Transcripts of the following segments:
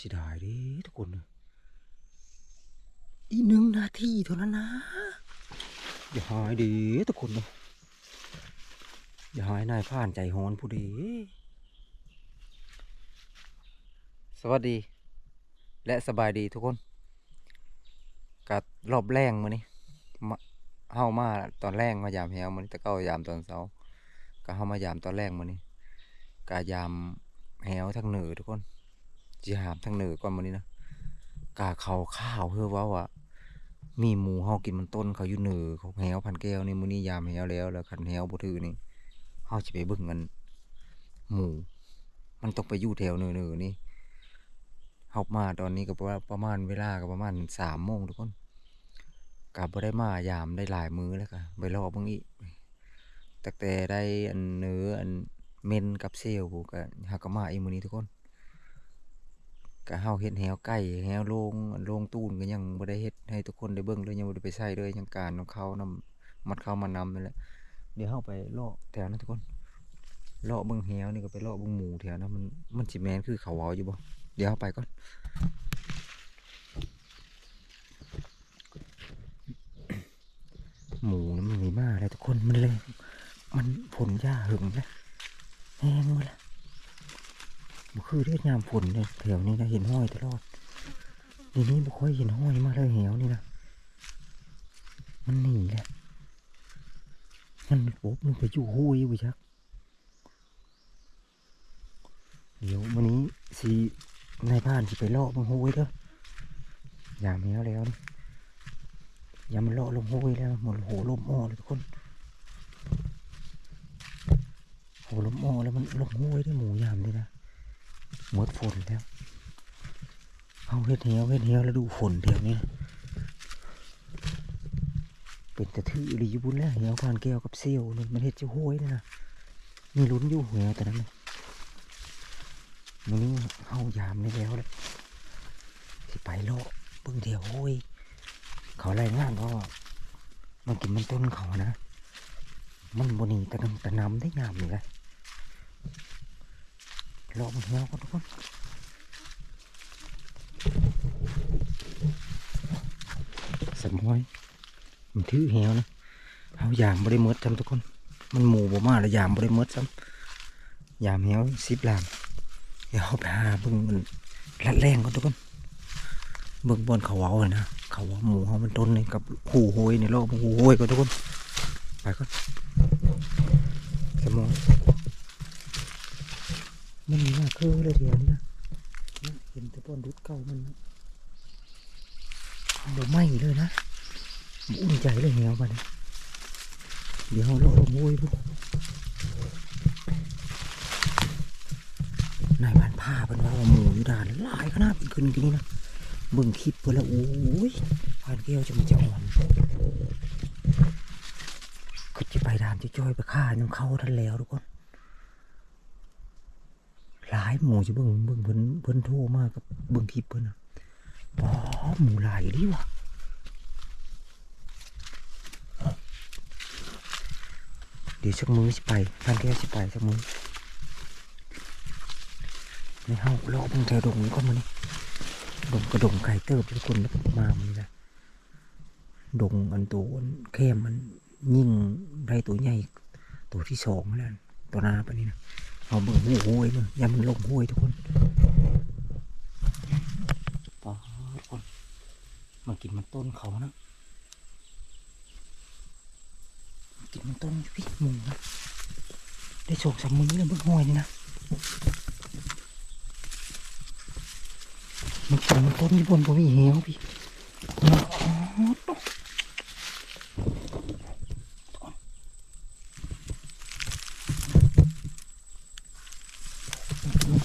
ป้าดูสิได้ดิทุกคนนะอีกหนึ่งนาทีเท่านั้นนะ อย่าหายดีทุกคนนะอย่าหายนายผ่านใจฮอนผู้ดี สวัสดี และสบายดีทุกคนกัดรอบแรงมานี่มาเฮามาตอนแรงมายามแฮวมันแต่เก้ายามตอนเช้าก็เฮามายามตอนแรงมานี่กายามแฮวทั้งเหนือทุกคน จีหามทั้งเหนือก่อนมานี้นะกาเขาข้าวเพื่อว่าว่ามีหมูเฮากินมันต้นเขาอยู่เหนือเขาแฮวพันแก้วนี่มื้อนี้ยามแฮวแล้วแล้วคันแฮวบ่ถือนี่เฮาสิไปเบิ่งกัน หมู มันต้องไปอยู่แถวเหนือๆนี่เฮามาตอนนี้ก็ประมาณเวลาก็ประมาณสามโมงทุกคนกลับบ่ได้มายามได้หลายมื้อแล้วก็ไปรอเบิ่งอีกตั้งแต่ได้อันเนื้ออันเมนกับเซลพู้นก็เฮากมาอีมื้อนี้ทุกคน ก็เฮาเฮ็ดแฮวไก่แฮวโลงโลงตูนก็ยังบ่ได้เฮ็ดให้ทุกคนได้เบิ่งเลยยังบ่ได้ไปใช้เลยยังการของเขานำมัดเข้ามานำนั่นแหละเดี๋ยวเฮาไปเลาะแถวนั้นทุกคนเลาะเบิ่งแฮวนี่ก็ไปเลาะเบิ่งหมูแถวนั้นมันมันสิแม่นคือเขาเว้าอยู่บ่เดี๋ยวเอาไปก่อนหมูนี่มันมีมากเลยทุกคนมันเลยมันผลหญ้าหึงนะแห้งหมดละ มันคือเรียกยามฝนเลยแถวนี้นะเห็นห้อยตลอดเดี๋ยวนี้ไม่ค่อยเห็นห้อยมาเลยเหวนี่นะมันหนีแหละมันปุ๊บมันไปอยู่ห้วยอยู่ชัก เดี๋ยววันนี้สีนายบ้านสิไปเลาะมังห้วยเด้อยามแล้วแล้วนี่ยามมันเลาะลงห้วยแล้วหมดโหลมอ้อเลยทุกคนโหลมอ้อแล้วมันลงห้วยได้หมูยามนี่นะ หมดฝนแล้วเอาเฮ็ดเหี่ยวเฮ็ดเหี่ยวแล้วดูฝนเดี๋ยวนี้เป็นต่ทื่ออีหลีอยุบุญแล้วเหี่ยวผ่านแก้วกับเซียวนี่มันเฮ็ดจะห้วยนี่นะมีลุ้นอยู่เหี่ยวแต่นั้นนะมื้อนี้เข้ายามนี่แล้วเลยสิไปโลกเบิ่งเดียวโอ้ยเขารายงานว่ามันกินมันต้นเขานะ มันบนีต่นำต่นำได้งามเลย รอมันเหี่ยวก่อนทุกคนสมอยมันถือเหี่ยวนะเอายามบริมดจำทุกคน มันหมูบ่มาแล้วยามบริมดจำยามเหี่ยวสิบลามเดี๋ยวไปหาเบิ่งมันรัดแรงก่อนทุกคนเบิ่งบนเขาเว้านะเขาว่าหมูเขามันต้นนี่กับหูโหยในโลกหูโหยก่อนทุกคนไปก่อนสมอง มันมีมาคือเลยเดียวนี้นะนะเห็นแต่บอนรุดเก่ามันนะเราไหม้เลยนะอุ่นใจเลยแหวไปนะเดี๋ยวเราโลกโวยพวกนายพันผ้าเป็นว่าหมูอยู่ด่านหลายขนาดขึ้นกินนี่นะเบิ่งคลิปเพื่อแล้วโอ้ยผ่านแก้วจะมันจะอ่อนคือจะไปด่านจะจ้อยไปฆ่าน้ำเข้าท่านแล้วทุกคนายหมูจะเบิ่งเบิ่งเพิ่นเพิ่นโทรมากกับเบิ่งคลิปเพิ่นนะอ๋อหมูหลายดีว่ะเดี๋ยวสักมือสิไปพันแก้วสิไปสักมือในห้องเลาะเบิ่งแถวดงนี้ก็มานี่ดงกระดงไก่เติบทุกคนแล้วมามันนี่นะดงอันตัวอันเข้มมันยิ่งได้ตัวใหญ่ตัวที่สองแล้วตัวหนาไปนี่นะ เอาเบิ่งหูห้วยมันอย่ามันลงห้วยทุกคนปอทุกคนมากินมันต้นเขานะกินมันต้นพี่หมูนะได้โศกสามมือเลยเบิ่งห้วยนี่นะมันกินมันต้นญี่ปุ่นผมมีเหวพี่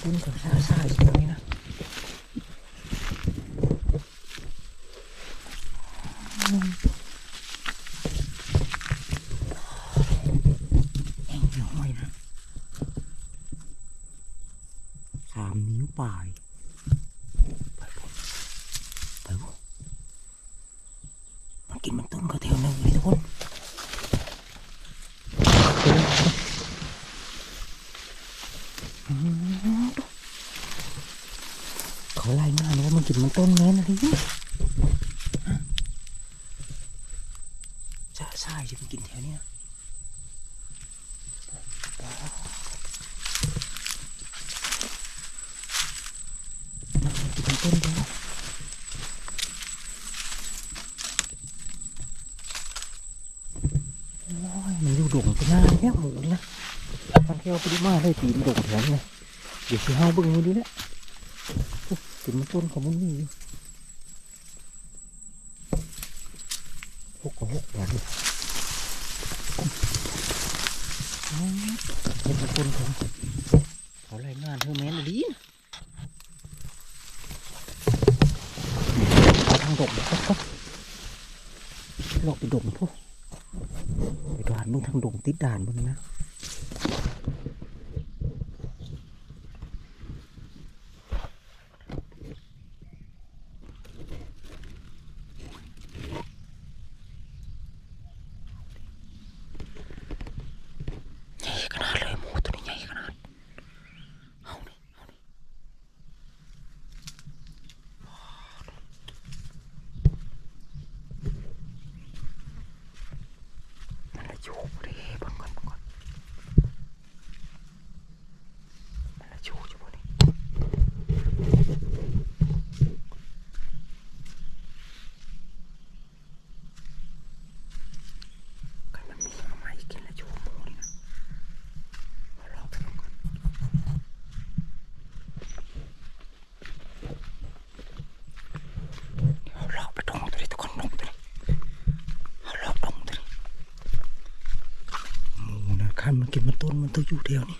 มันต้นกับซาซาอีกตรงนี้นะเอ็งน้อยนะสามนิ้วปลาย ไปบ่ไปบ่มันกินมันต้นเขาแถวหนึงเลยทุกคนอืม เขาไล่งานว่ามันกินมันต้นแม่นอะไรเนี่ยใช่ใช่จะไปกินแถวเนี้ยมันกินต้นเดียวโอ้ยมันอยู่ดงไปหน้าเนี่ยหมูนี่นะ มันแค่เอาไปดูมาเลยตีนดงแถวนี้นะเดี๋ยวสิเฮาเบิ่งมือดีแหละถึงมันต้นของมันนี่อยู่หกกับหกอย่างนี้อ๋อเห็นมันต้นของเขารายงานเธอแม่นดีนะเอาทางดงครับครับลอกไปดงพวกไปด่านมึงทางดงติดด่านมึงนะ ใหญ่ขนาดเลยหมูตัวนี้ใหญ่ขนาดเอานี่เอานี่มันละอยู่บ่เด้เบังก่อนเบังก่อนมันละอยู่อยู่บ่นี่กันมันมีเอามาอีกกินละอยู่หมูนี่นะ เอาลองไปดูก่อนเอาลองไปตรงตัวนี้ทุกคนตรงตัวนี้เอาลองตรงตัวนี้หมูนะคัน มันกินมันต้นมันตัวอยู่เดียวนี่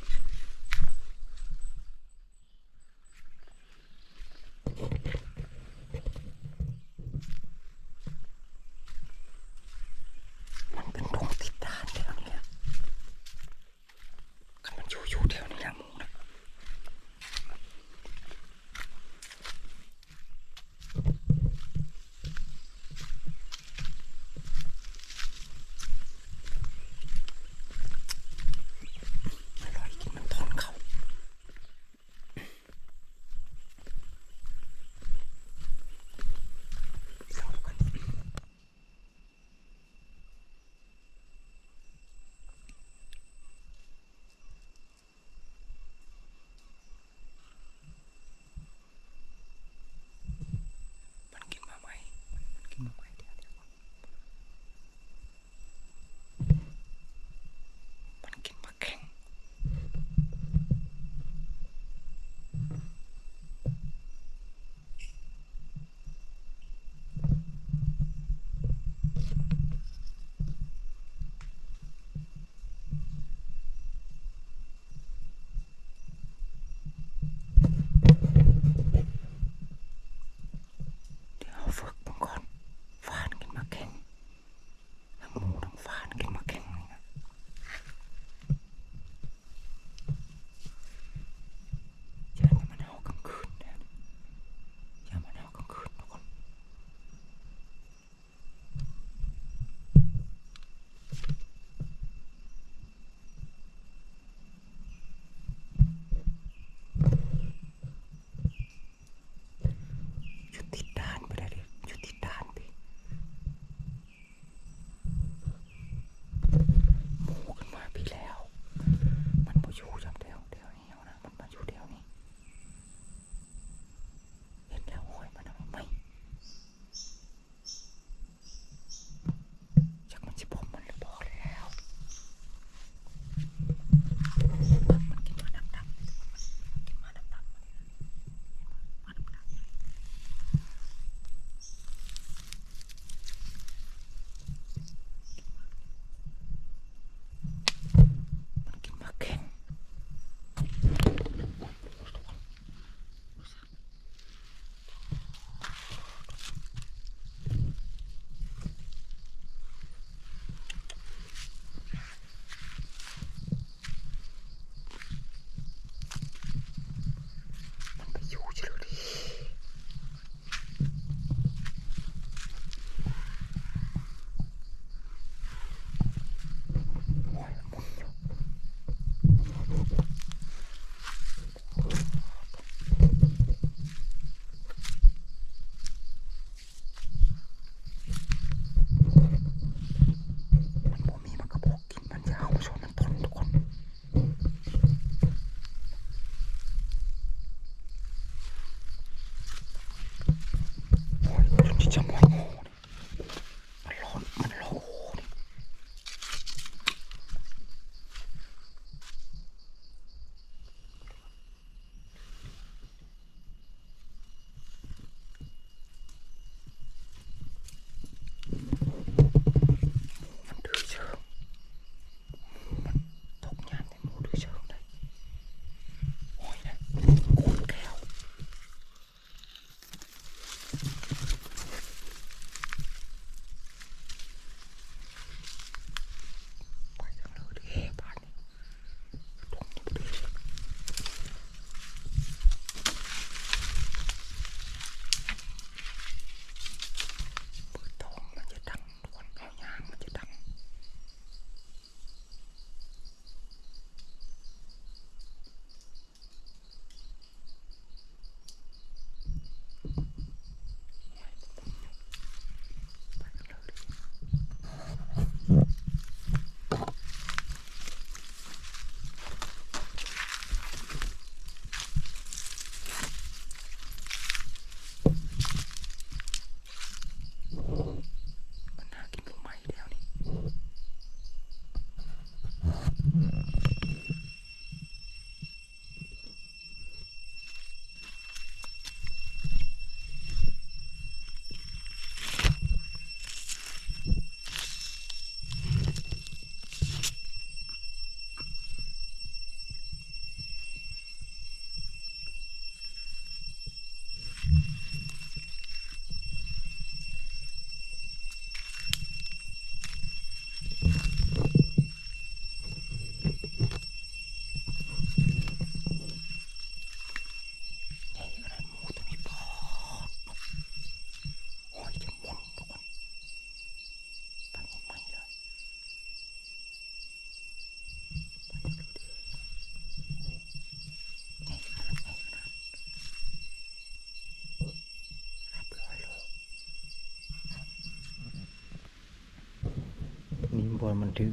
อนมันถือ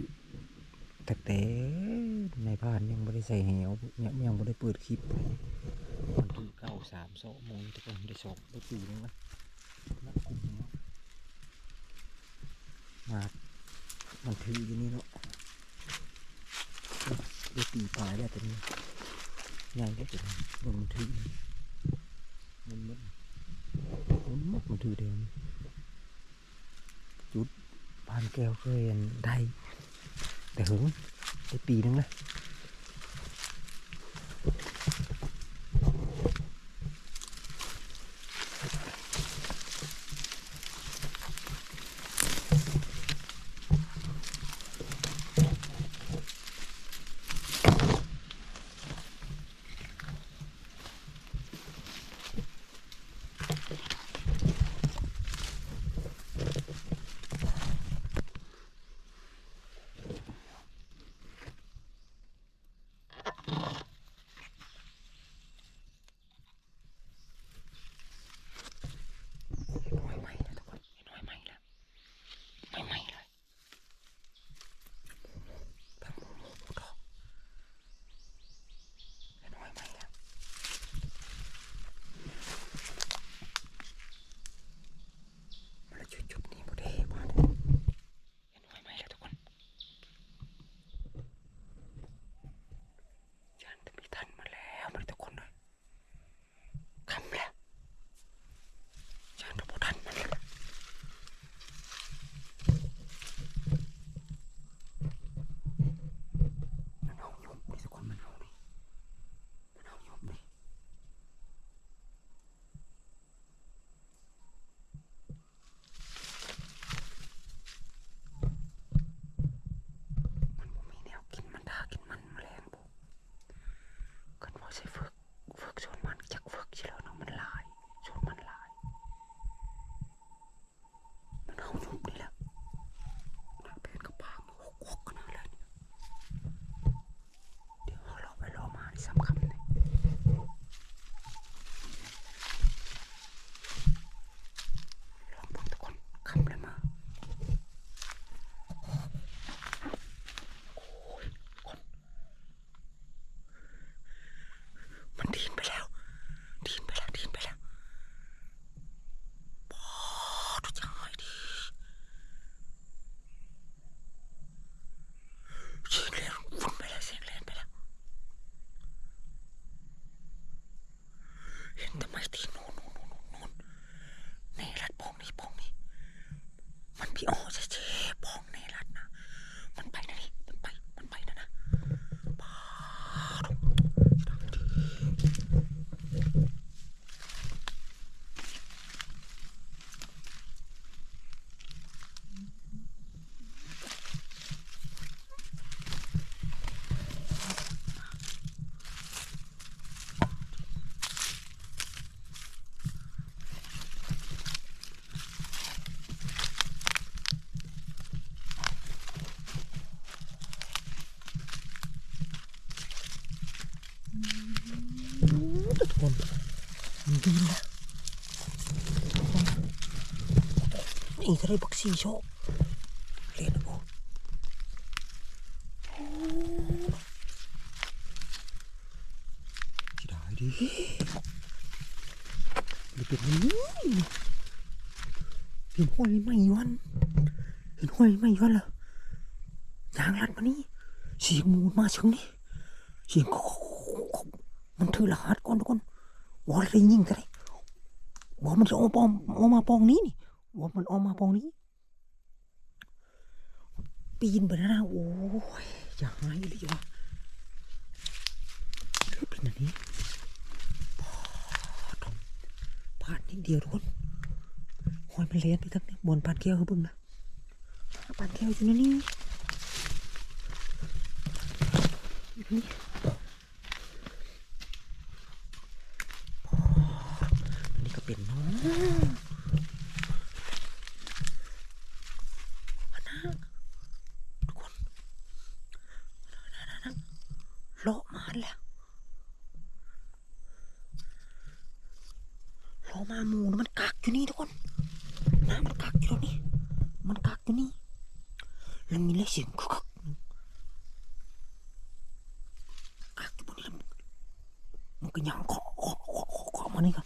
แต่แต่ในพานยังไม่ได้ใส่เหวยังยังไม่ได้เปิดคลิปเลยมันถือเก้าสามสองโมงทุกคนได้สองได้ปีนึงนะนักคุมเนาะมามันถืออยู่นี่เนาะได้ปีปลายแล้วตัวนี้ใหญ่แล้วตัวนี้มันมันถือมันมันมันมันถือเดียวนี่านแก้วเคยได้แต่หึงได้ปีนึงนะ คนมันดีนะนี่จะได้บักซี่โชคเรียนนะโบจะได้ดิเดี๋ยวเป็นนี้เห็นห้อยไม่ย้อนเห็นห้อยไม่ย้อนเหรอยางรัดมานี่เสียงมูนมาเชิงนี่เสียงมันถือรหัสก่อนทุกคน วอลเลยยิงกันเลยวอลมันจะออกปองออกมาปองนี้นี่วอลมันออกมาปองนี้ ปีนไปนะ โอ้ยอยากหายเลยว่ะเป็นอันนี้พอดมพลาดนิดเดียวทุกคนหอยมันเลี้ยนไปทั้งนี้บนปานแก้วเขาบิ่งนะปานแก้วอยู่นนี่นี่นี้ก็เป็นเนาะอันนะทุกคนนั่นๆๆเลาะมาแล้วเลาะมาหมูนะมันกักอยู่นี่ทุกคนน้ำมันกักอยู่นี่ มันกักอยู่นี่ แล้วมีเลยเสียงคึกคักหนึ่งคักอยู่บนนี้แล้วมัน ก็ยังเคาะเคาะเคาะเคาะเคาะมานี่ครับ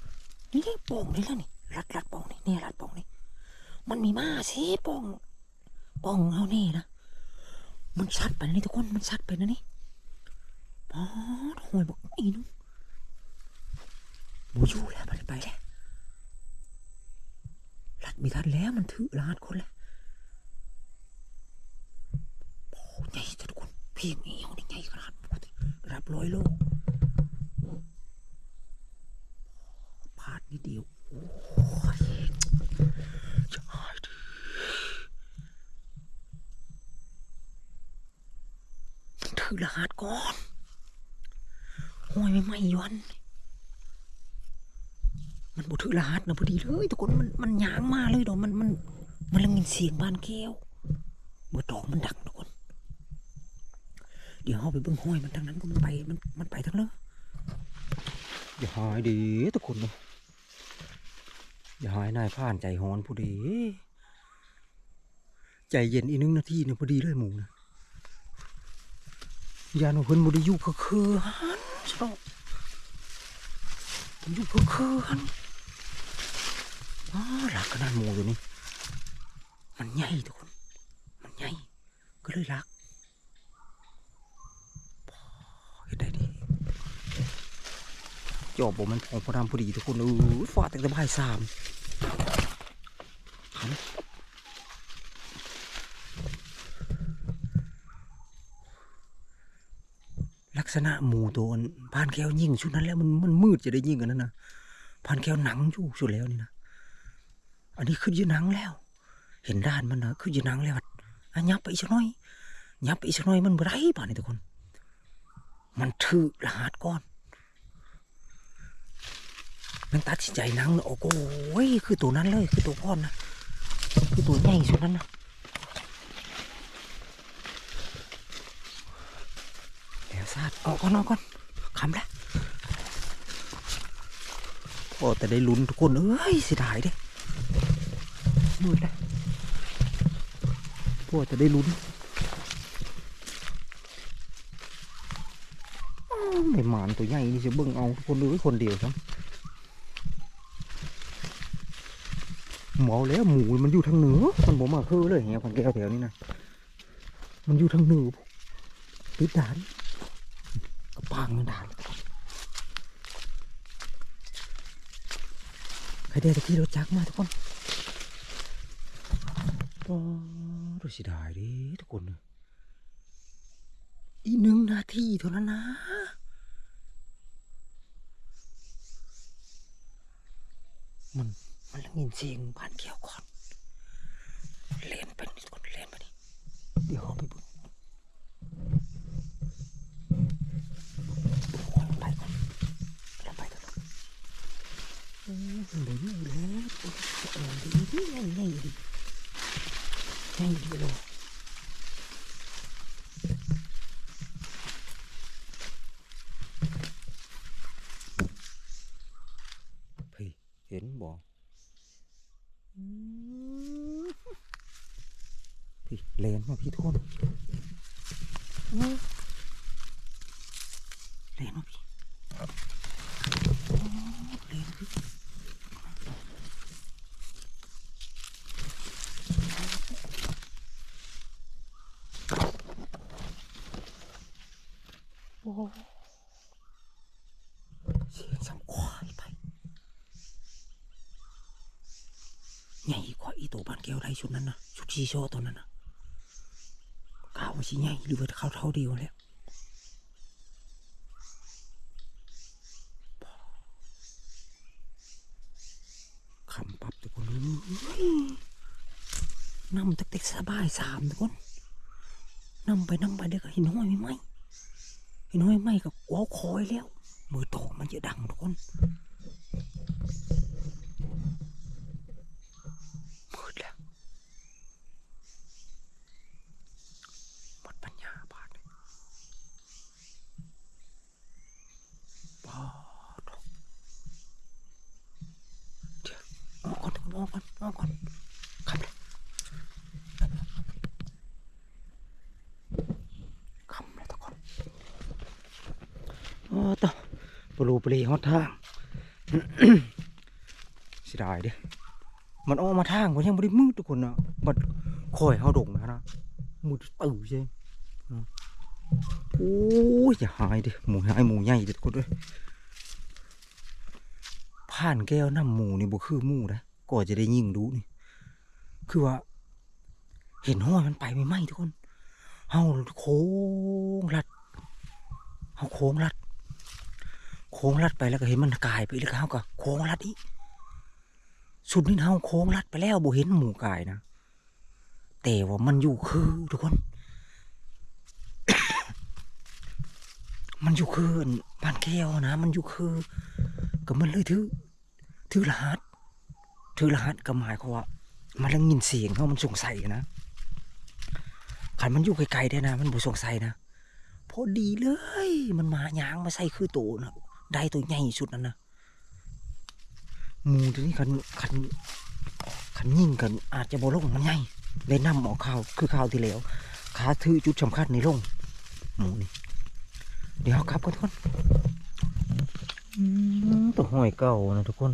นี่เลยโป่งนี่แล้วนี่รัดรัดโป่งนี่เนี่ยรัดโป่งนี่มันมีมาสิโป่งโป่งเอานี่นะมันชัดไปนะนี่ทุกคนมันชัดไปนะนี่ป๊อดหอยบอกอีนึงบูยู่แล้วไปไปแล้วรัดมีทันแล้วมันถือรหัสคนแล้วโอ้ใหญ่ทุกคนเพียงเอวนี่ใหญ่ขนาดกระดับร้อยโลพลาดนิดเดียว โอ้ยจะหายดีมันถือรหัสก่อนโมันบ่ถือรหัสนะพอดีเลยทุกคนมันมันยางมาเลยดอกมันมันมันละเงินเสียงบ้านแก้วเมื่อดอกมันดังทุกคน เดี๋ยวเราไปเบิ่งห้อยมันทางนั้นก็มันไปมันมันไปทางเลยอย่าหายดีทุกคนเลยอย่าหายนายผ่านใจฮอนผู้ดี ใจเย็นอีกนึงนาทีเนี่ยพอดีเลยหมูนะยานของเพิ่นบ่ได้อยู่คือคือหันสนอกผม อยู่คือคือหันอ้าหลักขนาดหมูอยู่นี่ มันใหญ่ทุกคน มันใหญ่ก็เลยรักเห็นได้ดีจอบผมมันของพระรามพอดีทุกคนเออฟาดตั้งแต่บ่ายสามหัน กษณะหมูตัวอันพานแก้วยิงชุดนั้นแล้วมันมันมืดจะได้ยิงกันนั่นนะพานแก้วหนังอยู่สุดแล้วนี่นะอันนี้ขึ้นอยืนหนังแล้ว เห็นด้านมันนะขึ้นอยืนหนังแล้วอันยับไปอีกน่อยยับไปอีกน่อยมันบไรป่านี่ทุกคน มันถือรหัสก่อนมันตัดสินใจนั่งโอ้โหยคือตัวนั้นเลย คือตัวพ่อนนะคือตัวใหญ่สุดนั้นนะ แล้วซาดเอาก่อนเอาก่อนคำละโอ้แต่ได้ลุ้นทุกคนเอ้ยเสียดายเด้มืดแล้วโอ้แต่ได้ลุ้นไม่หมานตัวใหญ่นี่จะเบิ่งเอาทุกคนเลยคนเดียวครับหมอแล้วหมูมันอยู่ทางเหนือ มันบอกมาคือเลยเงี้ยพันแก้วแถวนี้นะมันอยู่ทางเหนือติดด่าน กระปางมันด่านใครได้ตะกี้รถจักรมาทุกคนก็รู้สิได้ดิทุกคนเลยอีกหนึ่งนาทีเท่านั้นนะมันมันละเงินเสียงบ้านแก้วก่อน เล่นไปนี่ทุกคนเล่นไปนี่เดี๋ยวเอาไปบญไปก่อนเราไปก่อนอืมเดี๋ยวอยู่แล้วเออดีดีง่ายง่ายดีง่ายดี เลยพี่เห็นบ่พี่เลนมาพี่ทุกคนอื้อเลนมาพี่โอ้เลนพี่โอ้เสียงสังควายไป ใหญ่กว่าอีตัวบ้านแก้วไรชุดนั้นนะชุดชีโชตัวนั้นนะก้าวมาชิใหญ่หรือว่าเขาเท่าเดียวแล้วคำปรับทุกคนนำตักเต็กสบายสามทุกคนนำไปนำไปเด็กหินห้อยไม่ไหมหินห้อยไหมกับว้าวคอยแล้ว มือโตมันจะดังทุกคน มืดแล้วหมดปัญญาบาดเลยบาดเดี๋ยวออกก่อนออกก่อนออกก่อนขับเลย โลเปเลฮอดทางเสียดายเด้มันออกมาทางก็ยังบ่ได้มืดทุกคนนะบัดคอยเฮาดงนะนะมืดตื่อใช่โอ้ยอย่าหายเด้หมูหายหมูใหญ่เด้ทุกคนเอ้ยผ่านแก้วน้ำหมูนี่บ่คือหมูนะก็จะได้ยิงดูนี่ คือว่า เห็นห้อยมันไปไม่ไหมทุกคนเฮาโค้งลัดเฮาโค้งลัด โค้งลัดไปแล้วก็เห็นมันกายไปแล้วก็เฮาก็โค้งลัดอีกสุดนี่เฮาโค้งลัดไปแล้วบ่เห็นหมูกายนะแต่ว่ามันอยู่คือทุกคน มันอยู่คืออันบ้านแก้วนะ มันอยู่คือก็มันเลยถือถือรหัสถือรหัสก็หมายความว่ามันลังยินเสียงเขามันสงสัยนะขันมันอยู่ไกลๆได้นะ มันบ่สงสัยนะพอดีเลย มันมาหยางมาใส่คือโตนะ ได้ตัวใหญ่สุดนั่นนะหมูตัวนี้ขันขันขันยิ่งกันอาจจะบ่ลงมันใหญ่เลยนำออข่าวคือข่าวที่แล้วขาถือจุดสำคัญในลงหมูนี่เดี๋ยวครับทุกคนตัวหอยเก่านะทุกคน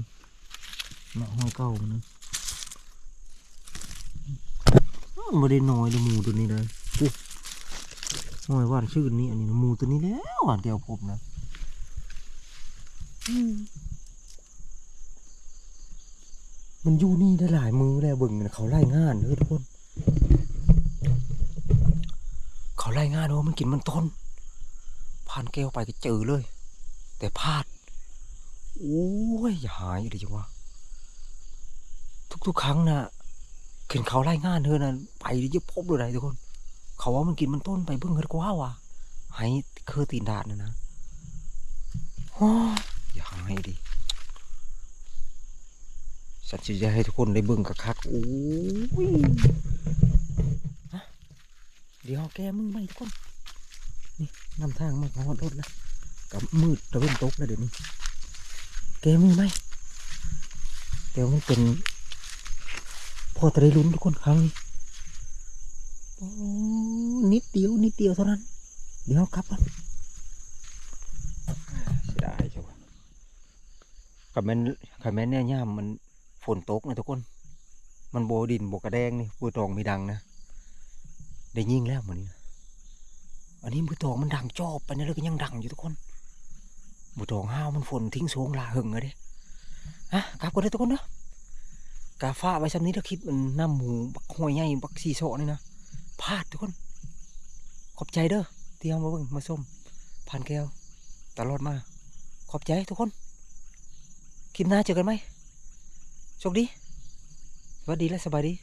มาหอยเก่านะไม่ได้น้อยเลยหมูตัวนี้เลยหอยหวานชื่นนี่อันนี้หมูตัวนี้แล้วหวานเดียวผมนะ มันอยู่นี่ได้หลายมือแล้วเบิ่งเขาไล่งานเด้อทุกคน เขาไล่งานว่ามันกินมันต้น ผ่านแก้วไปก็เจอเลย แต่พลาด โอ้ยหายเลยจังวะทุกๆครั้งนะขึ้นเขาไล่งานเธอนะไปเยอะพบเลยนะทุกคน เขาว่ามันกินมันต้นไปเบิ่งเฮ็ดกว่าว่ะให้เคอตีนดาดนะนะ อย่าให้ดิสัตว์จะให้ทุกคนได้เบิ่งกับคักโอ้ยเดี๋ยวแกมึงไม่ทุกคน นี่นำทางมาของรถแล้วกับมืดตะเวนตกแล้วเดี๋ยวนี้ แกมึงไหมเดี๋ยวมันเป็นพอจะได้ลุ้นทุกคนครั้งนี้โอ้นิดเดียวนิดเดียวเท่านั้น เดี๋ยวกลับกันเสียดายจังวะ กับแม่นกับแม่นเนี่ยย่ามมันฝนตกนะทุกคน มันโบดินโบกระแดงนี่ปืนตองม่ดังนะ ได้ยิงแล้วเหมือนนี้ อันนี้มือตองมันดังจอบไปนี่แล้วก็ยังดังอยู่ทุกคนมือตองห้าวมันฝนทิ้งโซงลาหึงเลยเด้ฮะกลับกันเลยทุกคนเนาะกาฟ้าไว้ซ้ำนี้ถ้าคลิปมันน้ำหมูบักหอยใหญ่บักซีโซนี่นะพลาดทุกคน ขอบใจเด้อที่เอามาเบิ่งมาส้มผ่านแก้วตลอดมา ขอบใจทุกคน คลิปหน้าเจอกันไหมโชคดีสวัสดีและสบายดี